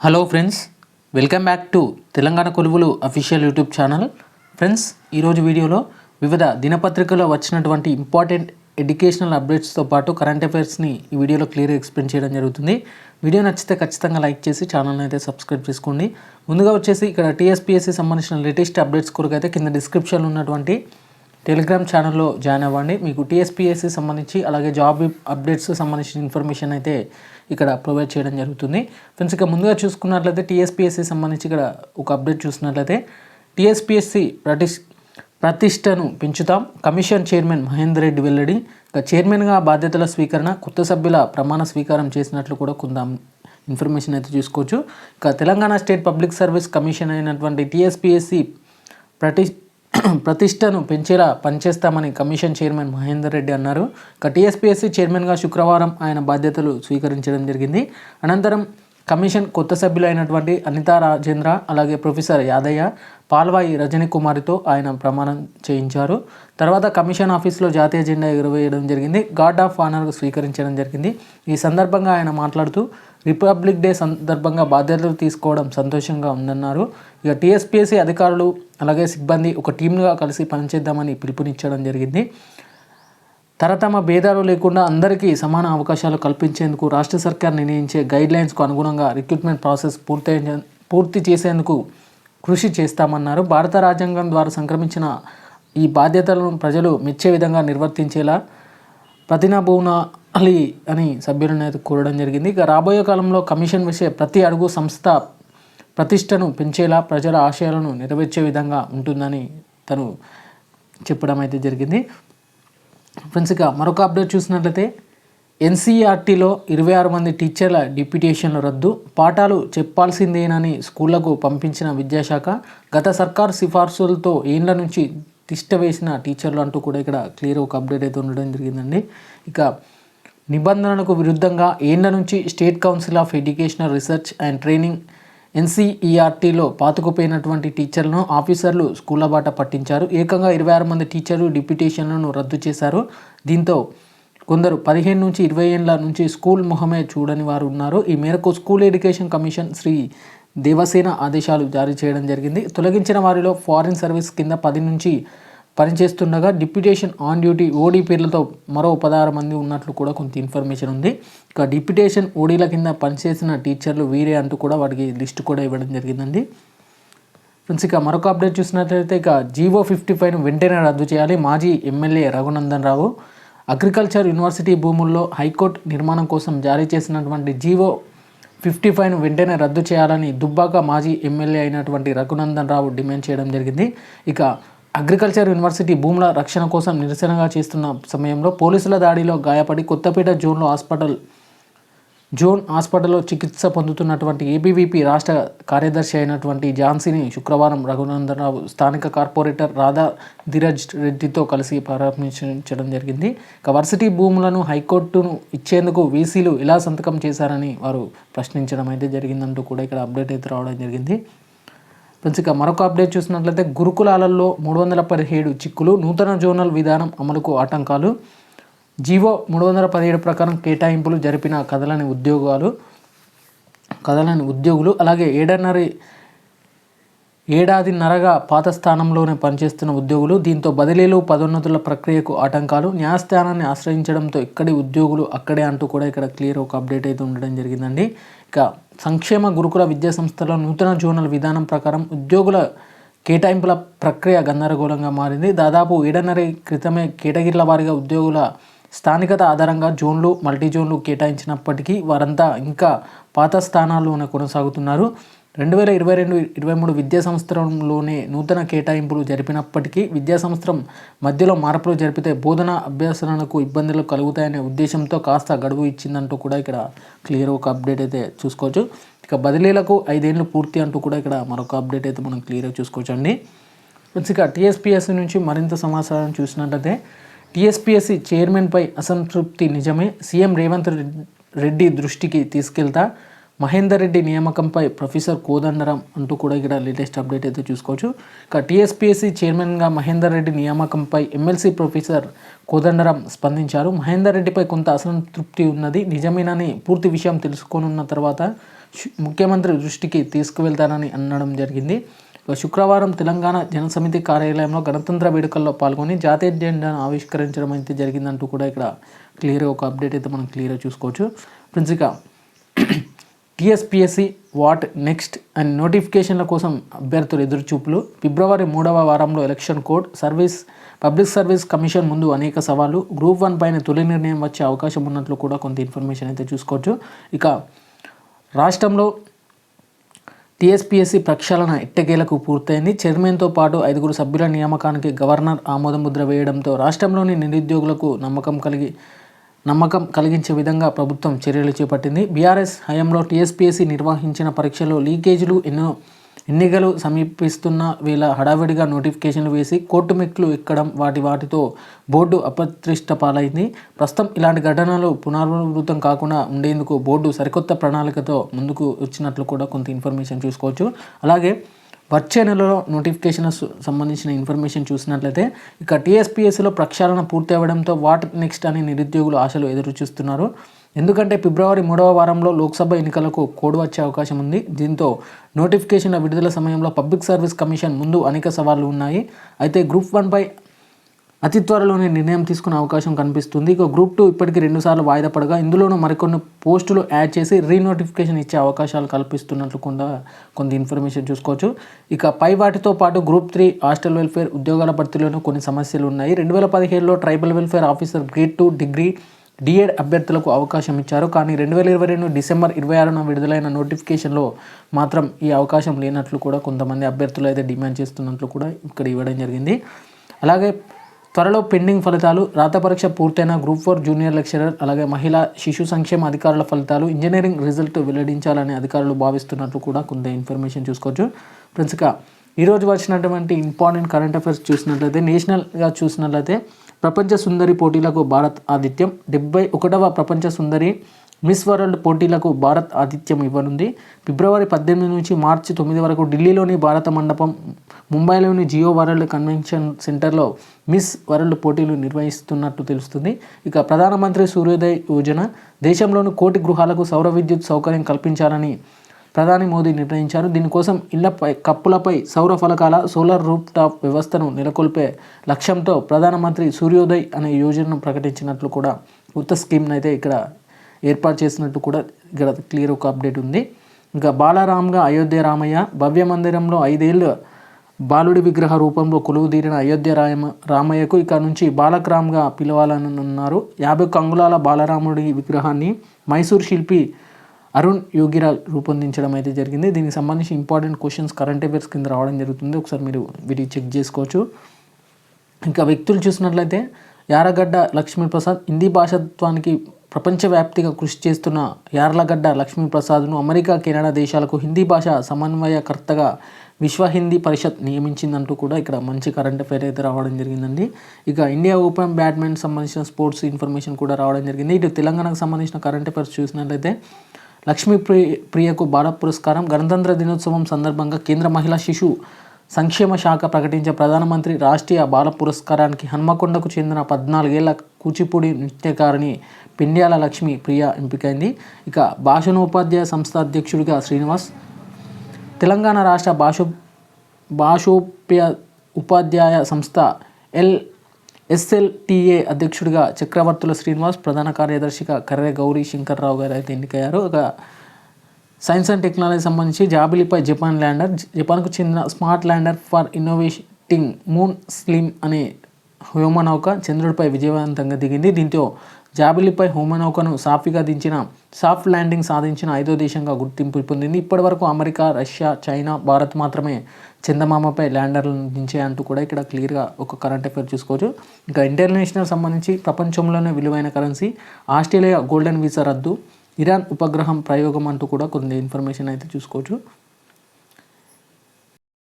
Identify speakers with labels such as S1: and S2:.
S1: Hello friends welcome back to Telangana కొలువులు official YouTube channel friends ఈరోజు వీడియోలో వివిధ దినపత్రికలో వచ్చినటువంటి ఇంపార్టెంట్ ఎడ్యుకేషనల్ అప్డేట్స్తో పాటు కరెంట్ అఫైర్స్ని ఈ వీడియోలో క్లియర్గా ఎక్స్ప్లెయిన్ చేయడం జరుగుతుంది. వీడియో నచ్చితే ఖచ్చితంగా లైక్ చేసి ఛానల్ని అయితే సబ్స్క్రైబ్ చేసుకోండి. ముందుగా వచ్చేసి ఇక్కడ టీఎస్పీఎస్సీ సంబంధించిన లేటెస్ట్ అప్డేట్స్ కొరకు అయితే కింద డిస్క్రిప్షన్లో ఉన్నటువంటి టెలిగ్రామ్ ఛానల్లో జాయిన్ అవ్వండి. మీకు టీఎస్పీఎస్సీ సంబంధించి అలాగే జాబ్ అప్డేట్స్ సంబంధించిన ఇన్ఫర్మేషన్ అయితే ఇక్కడ ప్రొవైడ్ చేయడం జరుగుతుంది. ఫ్రెండ్స్ ఇక ముందుగా చూసుకున్నట్లయితే టీఎస్పిఎస్సి సంబంధించి ఇక్కడ ఒక అప్డేట్ చూసినట్లయితే టీఎస్పిఎస్సి ప్రతిష్ ప్రతిష్టను పెంచుతాం. కమిషన్ చైర్మన్ మహేందర్ రెడ్డి వెల్లడి ఇక చైర్మన్గా బాధ్యతల స్వీకరణ కొత్త సభ్యుల ప్రమాణ స్వీకారం చేసినట్లు కూడా కొంత ఇన్ఫర్మేషన్ అయితే చూసుకోవచ్చు. ఇక Telangana state public service commission అయినటువంటి టీఎస్పిఎస్సి ప్రతి ప్రతిష్టను పెంచేలా పనిచేస్తామని కమిషన్ చైర్మన్ మహేందర్ రెడ్డి అన్నారు. ఇక టీఎస్పీఎస్సీ చైర్మన్గా శుక్రవారం ఆయన బాధ్యతలు స్వీకరించడం జరిగింది. అనంతరం కమిషన్ కొత్త సభ్యులైనటువంటి అనితా రాజేంద్ర అలాగే ప్రొఫెసర్ యాదయ్య పాల్వాయి రజనీ కుమారితో ఆయన ప్రమాణం చేయించారు. తర్వాత కమిషన్ ఆఫీస్లో జాతీయ జెండా ఎగురవేయడం జరిగింది. గార్డ్ ఆఫ్ ఆనర్ స్వీకరించడం జరిగింది. ఈ సందర్భంగా ఆయన మాట్లాడుతూ రిపబ్లిక్ డే సందర్భంగా బాధ్యతలు తీసుకోవడం సంతోషంగా ఉందన్నారు. ఇక టీఎస్పీఎస్సీ అధికారులు అలాగే సిబ్బంది ఒక టీమ్గా కలిసి పనిచేద్దామని పిలుపునిచ్చడం జరిగింది. తరతమ భేదాలు లేకుండా అందరికీ సమాన అవకాశాలు కల్పించేందుకు రాష్ట్ర సర్కార్ నిర్ణయించే గైడ్ లైన్స్కు అనుగుణంగా రిక్రూట్మెంట్ ప్రాసెస్ పూర్తి పూర్తి చేసేందుకు కృషి చేస్తామన్నారు. భారత రాజ్యాంగం ద్వారా సంక్రమించిన ఈ బాధ్యతలను ప్రజలు మెచ్చే విధంగా నిర్వర్తించేలా ప్రతినబూనాలి అని సభ్యులను అయితే కోరడం జరిగింది. ఇక రాబోయే కాలంలో కమిషన్ వేసే ప్రతి అడుగు సంస్థ ప్రతిష్టను పెంచేలా ప్రజల ఆశయాలను నెరవేర్చే విధంగా ఉంటుందని తను చెప్పడం అయితే జరిగింది. ఫ్రెండ్స్ ఇక మరొక అప్డేట్ చూసినట్లయితే ఎన్సీఆర్టీలో ఇరవై ఆరు మంది టీచర్ల డిప్యూటేషన్లు రద్దు. పాఠాలు చెప్పాల్సిందేనని స్కూళ్ళకు పంపించిన విద్యాశాఖ గత సర్కార్ సిఫార్సులతో ఏండ్ల నుంచి తిష్ట వేసిన టీచర్లు అంటూ కూడా ఇక్కడ క్లియర్ ఒక అప్డేట్ అయితే ఉండడం జరిగిందండి. ఇక నిబంధనలకు విరుద్ధంగా ఏండ్ల నుంచి state council of educational research and training ఎన్సీఈఆర్టీలో పాతుకుపోయినటువంటి టీచర్లను ఆఫీసర్లు స్కూళ్ళ బాట పట్టించారు. ఏకంగా ఇరవై ఆరు మంది టీచర్లు డిప్యూటేషన్లను రద్దు చేశారు. దీంతో కొందరు పదిహేను నుంచి ఇరవై ఏళ్ళ నుంచి స్కూల్ మొహమే చూడని వారు ఉన్నారు. ఈ మేరకు school education commission Shri Devasena ఆదేశాలు జారీ చేయడం జరిగింది. తొలగించిన వారిలో ఫారిన్ సర్వీస్ కింద పది నుంచి పనిచేస్తుండగా డిప్యుటేషన్ ఆన్ డ్యూటీ ఓడీ పేర్లతో మరో పదహారు మంది ఉన్నట్లు కూడా కొంత ఇన్ఫర్మేషన్ ఉంది. ఇక డిప్యుటేషన్ ఓడీల కింద పనిచేసిన టీచర్లు వీరే అంటూ కూడా వాటికి లిస్ట్ కూడా ఇవ్వడం జరిగిందండి. ఫ్రెండ్స్ ఇక మరొక అప్డేట్ చూసినట్లయితే ఇక జీవో ఫిఫ్టీ ఫైవ్ను వెంటనే రద్దు చేయాలి మాజీ MLA Raghunandan Rao. Agriculture university భూముల్లో హైకోర్టు నిర్మాణం కోసం జారీ చేసినటువంటి జీవో ఫిఫ్టీ ఫైవ్ను వెంటనే రద్దు చేయాలని దుబ్బాక మాజీ ఎమ్మెల్యే అయినటువంటి రఘునందన్ రావు డిమాండ్ చేయడం జరిగింది. ఇక అగ్రికల్చర్ యూనివర్సిటీ భూముల రక్షణ కోసం నిరసనగా చేస్తున్న సమయంలో పోలీసుల దాడిలో గాయపడి కొత్తపేట జోన్లో హాస్పిటల్ జోన్ హాస్పిటల్లో చికిత్స పొందుతున్నటువంటి ఏబీవీపీ రాష్ట్ర కార్యదర్శి అయినటువంటి ఝాన్సీని శుక్రవారం రఘునందనరావు స్థానిక కార్పొరేటర్ రాధా ధీరజ్ రెడ్డితో కలిసి ప్రారంభించడం జరిగింది. ఇక వర్సిటీ భూములను హైకోర్టును ఇచ్చేందుకు వీసీలు ఎలా సంతకం చేశారని వారు ప్రశ్నించడం అయితే జరిగిందంటూ కూడా ఇక్కడ అప్డేట్ అయితే రావడం జరిగింది. ఫ్రెండ్స్ ఇక మరొక అప్డేట్ చూసినట్లయితే గురుకులాలలో మూడు వందల పదిహేడు చిక్కులు నూతన జోనల్ విధానం అమలుకు ఆటంకాలు. జీవో మూడు వందల పదిహేడు ప్రకారం కేటాయింపులు జరిపిన కదలని ఉద్యోగాలు కదలని ఉద్యోగులు అలాగే ఏడన్నరి ఏడాదిన్నరగా పాత స్థానంలోనే పనిచేస్తున్న ఉద్యోగులు దీంతో బదిలీలు పదోన్నతుల ప్రక్రియకు ఆటంకాలు న్యాయస్థానాన్ని ఆశ్రయించడంతో ఇక్కడి ఉద్యోగులు అక్కడే అంటూ కూడా ఇక్కడ క్లియర్ ఒక అప్డేట్ అయితే ఉండడం జరిగిందండి. ఇక సంక్షేమ గురుకుల విద్యా సంస్థలో నూతన జోనల్ విధానం ప్రకారం ఉద్యోగుల కేటాయింపుల ప్రక్రియ గందరగోళంగా మారింది. దాదాపు ఏడన్నర క్రితమే కేటగిరీల వారిగా ఉద్యోగుల స్థానికత ఆధారంగా జోన్లు మల్టీ జోన్లు కేటాయించినప్పటికీ వారంతా ఇంకా పాత స్థానాల్లోనే కొనసాగుతున్నారు. రెండు వేల ఇరవై రెండు ఇరవై మూడు విద్యా సంవత్సరంలోనే నూతన కేటాయింపులు జరిపినప్పటికీ విద్యా సంవత్సరం మధ్యలో మార్పులు జరిపితే బోధన అభ్యాసనకు ఇబ్బందులు కలుగుతాయనే ఉద్దేశంతో కాస్త గడువు ఇచ్చిందంటూ కూడా ఇక్కడ క్లియర్ ఒక అప్డేట్ అయితే చూసుకోవచ్చు. ఇక బదిలీలకు ఐదేళ్ళు పూర్తి అంటూ కూడా ఇక్కడ మరొక అప్డేట్ అయితే మనం క్లియర్గా చూసుకోవచ్చు అండి ఇక టీఎస్పీఎస్సీ నుంచి మరింత సమాచారం చూసినట్లయితే టీఎస్పీఎస్సీ చైర్మన్పై అసంతృప్తి నిజమే. సీఎం రేవంత్ రెడ్డి దృష్టికి తీసుకెళ్తా మహేందర్ రెడ్డి నియామకంపై ప్రొఫెసర్ కోదండరాం అంటూ కూడా ఇక్కడ లేటెస్ట్ అప్డేట్ అయితే చూసుకోవచ్చు. ఇక టీఎస్పీఎస్సీ చైర్మన్గా మహేందర్ రెడ్డి నియామకంపై ఎమ్మెల్సీ ప్రొఫెసర్ కోదండరాం స్పందించారు. మహేందర్ రెడ్డిపై కొంత అసంతృప్తి ఉన్నది. నిజమేనని పూర్తి విషయం తెలుసుకోనున్న తర్వాత ముఖ్యమంత్రి దృష్టికి తీసుకువెళ్తానని అనడం జరిగింది. శుక్రవారం తెలంగాణ జనసమితి కార్యాలయంలో గణతంత్ర వేడుకల్లో పాల్గొని జాతీయ జెండాను ఆవిష్కరించడం అయితే జరిగిందంటూ కూడా ఇక్కడ క్లియర్గా ఒక అప్డేట్ అయితే మనం క్లియర్గా చూసుకోవచ్చు. ఫ్రెండ్స్ ఇక టీఎస్పిఎస్సి వాట్ నెక్స్ట్ అండ్ నోటిఫికేషన్ల కోసం అభ్యర్థులు ఎదురుచూపులు. ఫిబ్రవరి మూడవ వారంలో election code service public service commission ముందు అనేక సవాళ్ళు. గ్రూప్ వన్ పైన తొలి నిర్ణయం వచ్చే అవకాశం ఉన్నట్లు కూడా కొంత ఇన్ఫర్మేషన్ అయితే చూసుకోవచ్చు. ఇక రాష్ట్రంలో టీఎస్పీఎస్సీ ప్రక్షాళన ఎట్టకేలకు పూర్తయింది. చైర్మన్తో పాటు ఐదుగురు సభ్యుల నియామకానికి గవర్నర్ ఆమోదముద్ర వేయడంతో రాష్ట్రంలోని నిరుద్యోగులకు నమ్మకం కలిగి నమ్మకం కలిగించే విధంగా ప్రభుత్వం చర్యలు చేపట్టింది. బీఆర్ఎస్ హయాంలో టీఎస్పీఎస్సీ నిర్వహించిన పరీక్షలో లీకేజీలు ఎన్నో ఎన్నికలు సమీపిస్తున్న వేళ హడావిడిగా నోటిఫికేషన్లు వేసి కోర్టు మెట్లు ఎక్కడం వాటి వాటితో బోర్డు అప్రతిష్ట పాలైంది. ప్రస్తుతం ఇలాంటి ఘటనలు పునరావృతం కాకుండా ఉండేందుకు బోర్డు సరికొత్త ప్రణాళికతో ముందుకు వచ్చినట్లు కూడా కొంత ఇన్ఫర్మేషన్ చూసుకోవచ్చు. అలాగే వచ్చే నెలలో నోటిఫికేషన్ సంబంధించిన ఇన్ఫర్మేషన్ చూసినట్లయితే ఇక టీఎస్పీఎస్సీలో ప్రక్షాళన పూర్తి అవ్వడంతో వాట్ నెక్స్ట్ అని నిరుద్యోగులు ఆశలు ఎదురు చూస్తున్నారు ఎందుకంటే ఫిబ్రవరి మూడవ వారంలో లోక్సభ ఎన్నికలకు కోడ్ వచ్చే అవకాశం ఉంది. దీంతో నోటిఫికేషన్ల విడుదల సమయంలో పబ్లిక్ సర్వీస్ కమిషన్ ముందు అనేక సవాళ్ళు ఉన్నాయి. అయితే గ్రూప్ వన్పై అతి త్వరలోనే నిర్ణయం తీసుకునే అవకాశం కనిపిస్తుంది. ఇక గ్రూప్ టూ ఇప్పటికీ రెండుసార్లు వాయిదా పడగా ఇందులోనూ మరికొన్ని పోస్టులు యాడ్ చేసి రీనోటిఫికేషన్ ఇచ్చే అవకాశాలు కల్పిస్తున్నట్లు కూడా కొంత ఇన్ఫర్మేషన్ చూసుకోవచ్చు. ఇక పై వాటితో పాటు గ్రూప్ త్రీ హాస్టల్ వెల్ఫేర్ ఉద్యోగాల భర్తీలోనూ కొన్ని సమస్యలు ఉన్నాయి. రెండు వేల పదిహేడులో tribal welfare officer grade two degree DEd అభ్యర్థులకు అవకాశం ఇచ్చారు. కానీ రెండు వేల ఇరవై రెండు డిసెంబర్ ఇరవై ఆరున విడుదలైన నోటిఫికేషన్లో మాత్రం ఈ అవకాశం లేనట్లు కూడా కొంతమంది అభ్యర్థులు అయితే డిమాండ్ చేస్తున్నట్లు కూడా ఇక్కడ ఇవ్వడం జరిగింది. అలాగే త్వరలో పెండింగ్ ఫలితాలు రాత పరీక్ష పూర్తయిన గ్రూప్ ఫోర్ జూనియర్ లెక్చరర్ అలాగే మహిళా శిశు సంక్షేమ అధికారుల ఫలితాలు ఇంజనీరింగ్ రిజల్ట్ వెల్లడించాలని అధికారులు భావిస్తున్నట్లు కూడా కొంత ఇన్ఫర్మేషన్ చూసుకోవచ్చు. ఫ్రెండ్స్ ఇక ఈరోజు వచ్చినటువంటి ఇంపార్టెంట్ కరెంట్ అఫైర్స్ చూసినట్లయితే నేషనల్గా చూసినట్లయితే ప్రపంచ సుందరి పోటీలకు భారత్ ఆతిథ్యం డెబ్బై ఒకటవ ప్రపంచ సుందరి మిస్ వరల్డ్ పోటీలకు భారత్ ఆతిథ్యం ఇవ్వనుంది. ఫిబ్రవరి పద్దెనిమిది నుంచి మార్చి తొమ్మిది వరకు ఢిల్లీలోని భారత మండపం ముంబైలోని జియో వరల్డ్ కన్వెన్షన్ సెంటర్లో మిస్ వరల్డ్ పోటీలు నిర్వహిస్తున్నట్లు తెలుస్తుంది. ఇక ప్రధానమంత్రి సూర్యోదయ్ యోజన దేశంలోని కోటి గృహాలకు సౌర విద్యుత్ సౌకర్యం కల్పించాలని ప్రధాని మోదీ నిర్ణయించారు. దీనికోసం ఇళ్ళపై కప్పులపై సౌర ఫలకాల సోలార్ రూప్ టాప్ వ్యవస్థను నెలకొల్పే లక్ష్యంతో ప్రధానమంత్రి సూర్యోదయ్ అనే యోజనను ప్రకటించినట్లు కూడా కొత్త స్కీమ్ని అయితే ఇక్కడ ఏర్పాటు చేసినట్టు కూడా ఇక్కడ క్లియర్ ఒక అప్డేట్ ఉంది. ఇంకా బాలరామ్గా అయోధ్య రామయ్య భవ్య మందిరంలో ఐదేళ్ళు బాలుడి విగ్రహ రూపంలో కొలువుదీరిన అయోధ్య రామ రామయ్యకు ఇక నుంచి బాలక్రామ్గా పిలవాలనున్నారు. యాభై ఒక్క అంగుళాల బాలరాముడి విగ్రహాన్ని మైసూర్ శిల్పి అరుణ్ యోగిరాజ్ రూపొందించడం అయితే జరిగింది. దీనికి సంబంధించి ఇంపార్టెంట్ క్వశ్చన్స్ కరెంట్ అఫైర్స్ కింద రావడం జరుగుతుంది. ఒకసారి మీరు వీటిని చెక్ చేసుకోవచ్చు. ఇంకా వ్యక్తులు చూసినట్లయితే యారగడ్డ లక్ష్మీప్రసాద్ హిందీ భాషత్వానికి ప్రపంచవ్యాప్తిగా కృషి చేస్తున్న యార్లగడ్డ లక్ష్మీప్రసాద్ను అమెరికా కెనడా దేశాలకు హిందీ భాష సమన్వయకర్తగా విశ్వ హిందీ పరిషత్ నియమించిందంటూ కూడా ఇక్కడ మంచి కరెంట్ అఫైర్ అయితే రావడం జరిగిందండి. ఇక ఇండియా ఓపెన్ బ్యాడ్మింటన్ సంబంధించిన స్పోర్ట్స్ ఇన్ఫర్మేషన్ కూడా రావడం జరిగింది. ఇటు తెలంగాణకు సంబంధించిన కరెంట్ అఫైర్స్ చూసినట్లయితే లక్ష్మీ ప్రియ ప్రియకు భారత్ పురస్కారం గణతంత్ర దినోత్సవం సందర్భంగా కేంద్ర మహిళా శిశు సంక్షేమ శాఖ ప్రకటించే ప్రధానమంత్రి రాష్ట్రీయ బాల పురస్కారానికి హన్మకొండకు చెందిన పద్నాలుగేళ్ళ కూచిపూడి నృత్యకారిణి పిండ్యాల లక్ష్మి ప్రియ ఎంపికైంది. ఇక భాషణోపాధ్యాయ సంస్థ అధ్యక్షుడిగా శ్రీనివాస్ తెలంగాణ రాష్ట్ర భాషో భాషోప్య ఉపాధ్యాయ సంస్థ ఎల్ ఎస్ఎల్టీఏ అధ్యక్షుడిగా చక్రవర్తుల శ్రీనివాస్ ప్రధాన కార్యదర్శిగా కర్రె గౌరీ శంకర్రావు గారు అయితే ఎన్నికయ్యారు. ఒక సైన్స్ అండ్ టెక్నాలజీ సంబంధించి జాబిలిపై జపాన్ ల్యాండర్ జపాన్కు చెందిన smart lander for innovating moon SLIM అనే హ్యూమనౌక చంద్రుడిపై విజయవంతంగా దిగింది. దీంతో జాబిలిపై హ్యూమనౌకను సాఫీగా దించిన సాఫ్ట్ ల్యాండింగ్ సాధించిన ఐదో దేశంగా గుర్తింపు పొందింది. ఇప్పటివరకు అమెరికా రష్యా చైనా భారత్ మాత్రమే చందమామపై ల్యాండర్లను దించాయంటూ కూడా ఇక్కడ క్లియర్గా ఒక కరెంట్ అఫేర్ చూసుకోవచ్చు. ఇంకా ఇంటర్నేషనల్ సంబంధించి ప్రపంచంలోనే విలువైన కరెన్సీ ఆస్ట్రేలియా గోల్డెన్ వీసా రద్దు ఇరాన్ ఉపగ్రహం ప్రయోగం అంటూ కూడా కొన్ని ఇన్ఫర్మేషన్ అయితే చూసుకోవచ్చు.